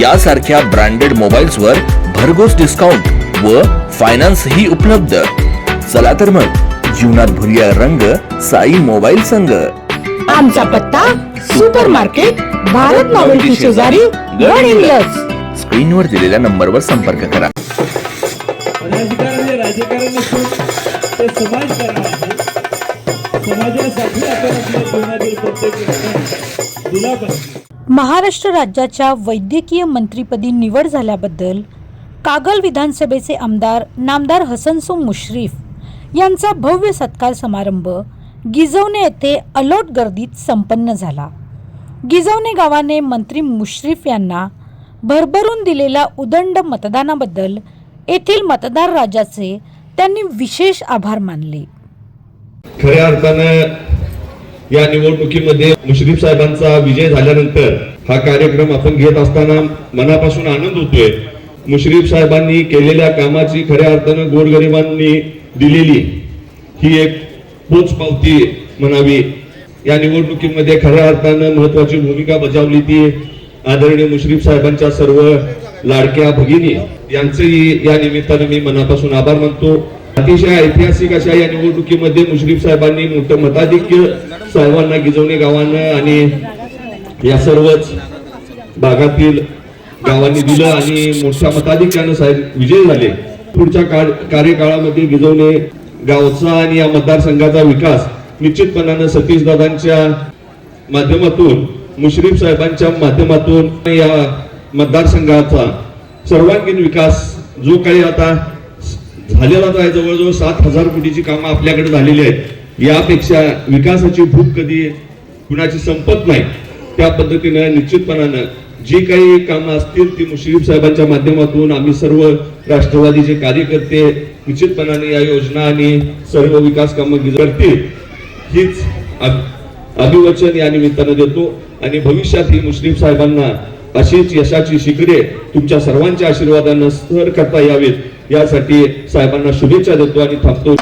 यासारख्या branded mobiles वर भरघोस डिस्काउंट व फायनान्स ही उपलब्ध. चला तर मग जीवनात भरूया रंग साई मोबाईल संघ. आमचा पत्ता सुपर मार्केट भारत नॉवेल्टी शेजारी गड हिंग्लज स्क्रीनवर दिलेल्या नंबरवर संपर्क करा. राजकारण राजकारण नसून ते समाजकारण आहे समाजासाठी आपण आपल्या जीवनातील प्रत्येक दिला पाहिजे. महाराष्ट्र राज्याच्या वैद्यकीय मंत्रीपदी निवड झाल्याबद्दल कागल विधानसभेचे आमदार नामदार हसनसो मुश्रीफ यांचा भव्य सत्कार समारंभ गिजवणे येथे अलोट गर्दीत संपन्न झाला. गिजवणे गावाने मंत्री मुश्रीफ यांना भरभरून दिलेल्या उदंड मतदानाबद्दल येथील मतदार राजाचे त्यांनी विशेष आभार मानले. खऱ्या अर्थानं या निवडणुकीमध्ये मुश्रीफ साहेबांचा विजय झाल्यानंतर हा कार्यक्रम आपण घेत असताना मनापासून आनंद होतोय. मुश्रीफ साहेबांनी केलेल्या कामाची खऱ्या अर्थानं गोरगरिबांनी दिलेली ही एक पोचपावती म्हणावी. या निवडणुकीमध्ये खऱ्या अर्थानं महत्वाची भूमिका बजावली ती आदरणीय मुश्रीफ साहेबांच्या सर्व लाडक्या भगिनी यांचेही या निमित्तानं मी मनापासून आभार मानतो. अतिशय ऐतिहासिक अशा या निवडणुकीमध्ये मुश्रीफ साहेबांनी मोठं मताधिक्य साहेबांना गिजवणे गावानं आणि या सर्वच भागातील गावांनी दिलं आणि मोठ्या मताधिक्यानं साहेब विजय झाले. पुढच्या काळ- कार्यकाळामध्ये गिजवणे गावचा आणि या मतदारसंघाचा विकास निश्चितपणानं सतीश दादांच्या माध्यमातून मुश्रीफ साहेबांच्या माध्यमातून या मतदारसंघाचा सर्वांगीण विकास जो काही आता झालेलाच आहे जवळजवळ सात हजार कोटीची कामं आपल्याकडे झालेली आहेत. यापेक्षा विकासाची भूक कधी कुणाची संपत नाही. त्या पद्धतीनं निश्चितपणानं जी काही कामं असतील ती मुश्रीफ साहेबांच्या माध्यमातून आम्ही सर्व राष्ट्रवादीचे कार्यकर्ते निश्चितपणाने या योजना आणि सर्व विकास कामं करतील हीच अभिवचन या निमित्तानं देतो. आणि भविष्यात ही मुस्लिम साहेबांना अशीच यशाची शिखरे तुमच्या सर्वांच्या आशीर्वादानं सर करता यावेत. यासाठी साहेबांना शुभेच्छा देतो आणि थांबतो.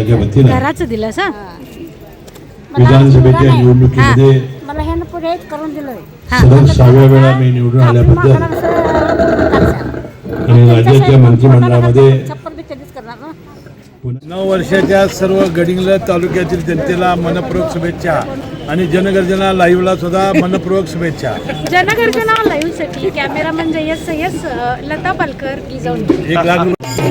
वतीनं घराचं दिलं सा विधानसभेच्या निवडणुकीमध्ये मला ह्यानं पुढे करून दिलोय. सलग सहाव्या वेळा मी निवडून आल्याबद्दल आणि राज्याच्या मंत्रिमंडळामध्ये छप्पर बी कधीच करणार ना नऊ वर्षाच्या सर्व गडिंग्लज तालुक्यातील जनतेला मनपूर्वक शुभेच्छा आणि जनगर्जना लाईव्हला सुद्धा मनपूर्वक शुभेच्छा. जनगर्जना लाईव्हसाठी कॅमेरामन जयस सय्यस लता पालकर गिजवणी एक लाख रुपये